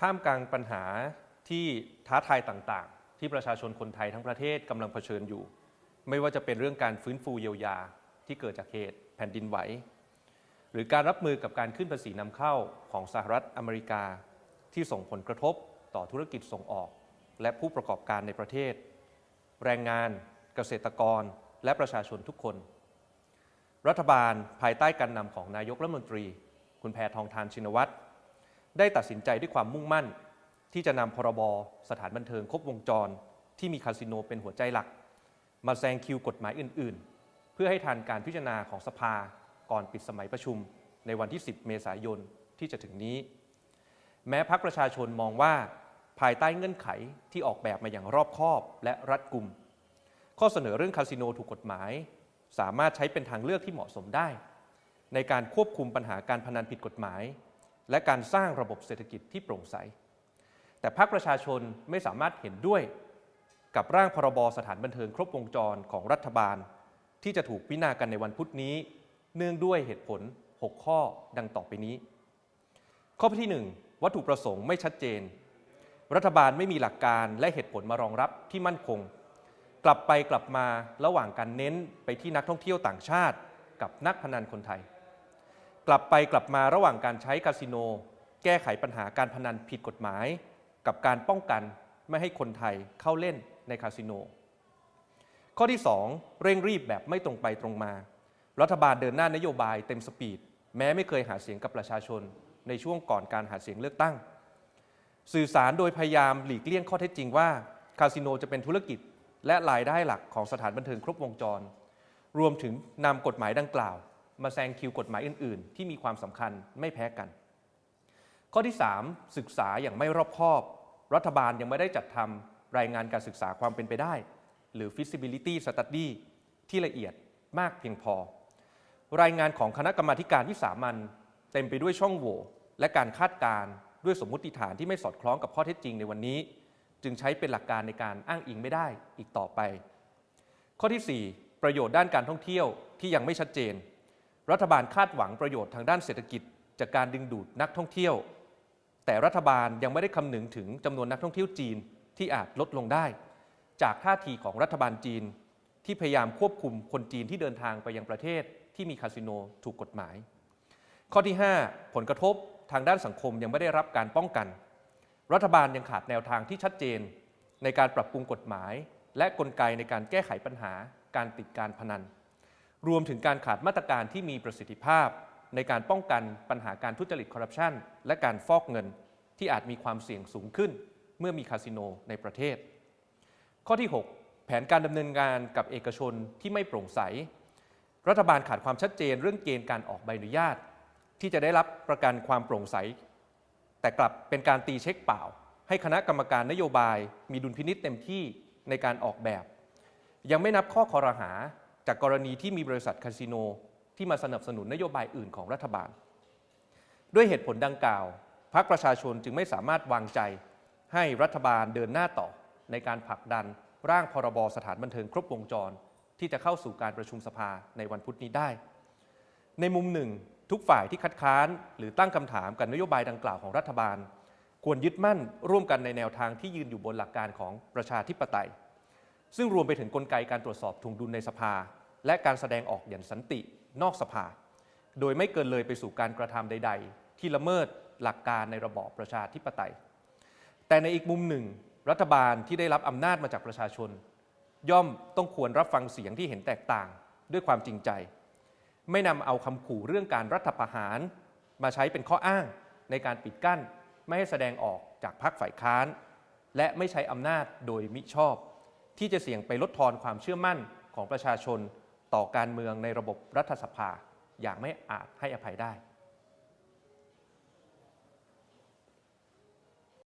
ท่ามกลางปัญหาที่ท้าทายต่างๆ ที่ประชาชนคนไทยทั้งประเทศกำลังเผชิญอยู่ ไม่ว่าจะเป็นเรื่องการฟื้นฟูเยียวยาที่เกิดจากเหตุแผ่นดินไหว หรือการรับมือกับการขึ้นภาษีนำเข้าของสหรัฐอเมริกา ที่ส่งผลกระทบต่อธุรกิจส่งออก และผู้ประกอบการในประเทศ แรงงาน เกษตรกร และประชาชนทุกคน รัฐบาลภายใต้การนำของนายกรัฐมนตรี คุณแพทองทานชินวัตร ได้ตัดสินใจด้วยความมุ่งมั่น ที่จะนำพรบสถานบันเทิงครบวงจร ที่มีคาสิโนเป็นหัวใจหลัก มาแซงคิวกฎหมายอื่น ๆ เพื่อให้ทันการพิจารณาของสภาก่อนปิดสมัยประชุม ในวันที่ 10 เมษายนที่จะถึงนี้ แม้พักประชาชนมองว่าภายใต้เงื่อนไขที่ออกแบบมาอย่างรอบคอบและรัดกุม ข้อเสนอเรื่องคาสิโนถูกกฎหมาย สามารถใช้เป็นทางเลือกที่เหมาะสมได้ ในการควบคุมปัญหาการพนันผิดกฎหมาย และการสร้างระบบเศรษฐกิจที่โปร่งใส แต่พรรคประชาชนไม่สามารถเห็นด้วยกับร่างพรบสถานบันเทิงครบวงจรของรัฐบาล ที่จะถูกพิจารณากันในวันพุธนี้ เนื่องด้วยเหตุผล 6 ข้อดังต่อไปนี้ ข้อที่ 1 วัตถุประสงค์ไม่ชัดเจน รัฐบาลไม่มีหลักการและเหตุผลมารองรับที่มั่นคง กลับไปกลับมาระหว่างการเน้นไปที่นักท่องเที่ยวต่างชาติ กับนักพนันคนไทย กลับไปกลับมาระหว่างการใช้คาสิโน แก้ไขปัญหาการพนันผิดกฎหมาย กับการป้องกันไม่ให้คนไทยเข้าเล่นในคาสิโน ข้อที่ 2 เร่งรีบแบบไม่ตรงไปตรงมา รัฐบาลเดินหน้านโยบายเต็มสปีด แม้ไม่เคยหาเสียงกับประชาชน ในช่วงก่อนการหาเสียงเลือกตั้ง สื่อสารโดยพยายามหลีกเลี่ยงข้อเท็จจริงว่าคาสิโนจะเป็นธุรกิจและรายได้หลักของสถานบันเทิงครบวงจร รวมถึงนำกฎหมายดังกล่าว มาแซงคิวกฎหมายอื่น ๆ ที่มีความสำคัญไม่แพ้กัน ข้อที่ 3 ศึกษาอย่างไม่รอบคอบ รัฐบาลยังไม่ได้จัดทำรายงานการศึกษาความเป็นไปได้ หรือ feasibility study ที่ละเอียดมากเพียงพอ รายงานของคณะกรรมาการวิสามันเต็มไปด้วยช่องโหว่และการคาดการ์ด้วยสมมุติฐานที่ไม่สอดคล้องกับข้อเท็จจริงในวันนี้ จึงใช้เป็นหลักการในการอ้างอิงไม่ได้อีกต่อไป ข้อที่ 4 ประโยชน์ด้านการท่องเที่ยวที่ยังไม่ชัดเจน รัฐบาลคาดหวังประโยชน์ทางด้านเศรษฐกิจ จากการดึงดูดนักท่องเที่ยว แต่รัฐบาลยังไม่ได้คำนึงถึงจำนวนนักท่องเที่ยวจีนที่อาจลดลงได้ จากท่าทีของรัฐบาลจีน ที่พยายามควบคุมคนจีนที่เดินทางไปยังประเทศที่มีคาสิโนถูกกฎหมาย ข้อที่ 5 ผลกระทบทางด้านสังคมยังไม่ได้รับการป้องกัน รัฐบาลยังขาดแนวทางที่ชัดเจน ในการปรับปรุงกฎหมาย และกลไกในการแก้ไขปัญหาการติดการพนัน รวมถึงการขาดมาตรการที่มีประสิทธิภาพ ในการป้องกันปัญหาการทุจริตคอร์รัปชันและการฟอกเงิน ที่อาจมีความเสี่ยงสูงขึ้น เมื่อมีคาสิโนในประเทศ ข้อที่ 6 แผนการดำเนินงานกับเอกชนที่ไม่โปร่งใส รัฐบาลขาดความชัดเจนเรื่องเกณฑ์การออกใบอนุญาต ที่จะได้รับประกันความโปร่งใส แต่กลับเป็นการตีเช็คเปล่า ให้คณะกรรมการนโยบาย มีดุลพินิษเต็มที่ในการออกแบบ ยังไม่นับข้อคอรหา จากกรณีที่มีบริษัทคาสิโนที่มาสนับสนุนนโยบายอื่นของรัฐบาล ด้วยเหตุผลดังกล่าวพรรคประชาชนจึงไม่สามารถวางใจให้รัฐบาลเดินหน้าต่อในการผลักดันร่างพรบสถานบันเทิงครบวงจร ที่จะเข้าสู่การประชุมสภาในวันพุธนี้ได้ ในมุมหนึ่ง ทุกฝ่ายที่คัดค้าน หรือตั้งคำถามกับนโยบายดังกล่าวของรัฐบาล ควรยึดมั่นร่วมกันในแนวทางที่ยืนอยู่บนหลักการของประชาธิปไตย ซึ่งรวมไปถึงกลไกการตรวจสอบทุงดุลในสภา และการแสดงออกอย่างสันตินอกสภา โดยไม่เกินเลยไปสู่การกระทำใด ๆ ที่ละเมิดหลักการในระบอบประชาธิปไตย แต่ในอีกมุมหนึ่ง รัฐบาลที่ได้รับอำนาจมาจากประชาชน ย่อมต้องควรรับฟังเสียงที่เห็นแตกต่างด้วยความจริงใจ ไม่นำเอาคำขู่เรื่องการรัฐประหาร มาใช้เป็นข้ออ้างในการปิดกั้น ไม่ให้แสดงออกจากพรรคฝ่ายค้าน และไม่ใช้อำนาจโดยมิชอบ ที่จะเสี่ยงไปลดทอนความเชื่อมั่นของประชาชนต่อการเมืองในระบบรัฐสภาอย่างไม่อาจให้อภัยได้